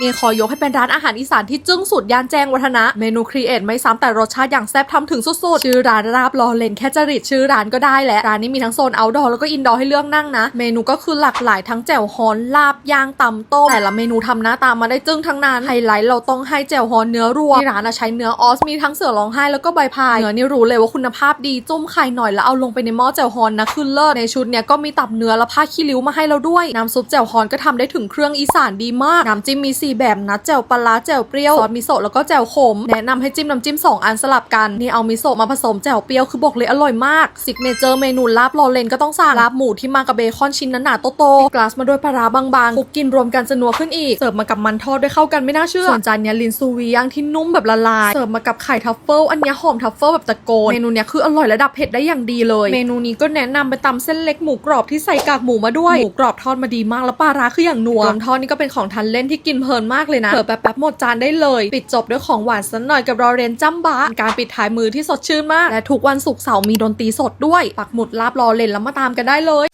นี่ขอยกให้เป็นร้านอาหารอีสานที่จึ้งสุดย่านแจ้งวัฒนะ เมนูครีเอทไม่ซ้ำแต่รสชาติอย่างแซ่บทำถึงสุดๆ ชื่อร้านราบรอเลนแค่จริตชื่อร้านก็ได้แหละ ร้านนี้มีทั้งโซนเอาท์ดอร์แล้วก็อินดอร์ให้เลือกนั่งนะ เมนูก็คือหลากหลายทั้งแจ่วฮอนลาบย่างตำต้ม แต่ละเมนูทำหน้าตามาได้จึ้งทั้งนั้นไฮไลท์เราต้องให้แจ่วฮอนเนื้อรัวที่ร้านอะใช้เนื้อออสมีทั้งเสือร้องไห้แล้วก็ใบพายเนื้อนี่รู้เลยว่าคุณภาพดีจุ่มไข่หน่อยแล้วเอาลงไปในหม้อแจ่วฮอนนะคือเลิศในชุดเนี้ยก็มีตับเนื้อและผ้าขี้ริ้วมาให้เราด้วยน้ำซุปแจ่วฮอนก็ทำได้ถึงเครื่องอีสานดีมากน้ำจิ้มมีสีแบบนะแจ่วปลาร้าแจ่วเปรี้ยวซอสมิโซะแล้วก็แจ่วขม แนะนำให้จิ้มน้ำจิ้มสองอันสลับกัน นี่เอามิโซะมาผสมแจ่วเปรี้ยวคือบอกเลยอร่อยมากซิกเนเจอร์เมนูลาบลอเลนก็ต้องสั่งลาบหมูที่มากับเบคอนชิ้นหนาๆโตๆกลาสมาด้วยปลาร้าบางๆคุกกินรวมกันจะนัวขึ้นอีกเสิร์ฟมากับมันทอดด้วยเข้ากันไม่น่าเชื่อส่วนจานเนี้ยลินซูวีย่างที่นุ่มแบบละลายเสิร์ฟมากับไข่ทัฟเฟิลอันเนี้ยหอมทัฟเฟิลแบบตะโกนเมนูเนี้ยคืออร่อยระดับเผ็ดได้อย่างดีเลย เมนูนี้ก็แนะนำเป็นตำเส้นเล็กหมูกรอบที่ใส่กากหมูมาด้วยหมูกรอบทอดมาดีมากแล้วปลาร้าคืออย่างนัวรวมทอดนี่ก็เป็นของทันเล่นที่กินเพลินมากเลยนะเผื่อแป๊บๆหมดจานได้เลย ปิดจบด้วยของหวานสักหน่อยกับรอเรนจัมบะการปิดท้ายมือที่สดชื่นมาก และทุกวันศุกร์เสาร์มีดนตรีสดด้วย ปักหมุดลาบรอเรนแล้วมาตามกันได้เลย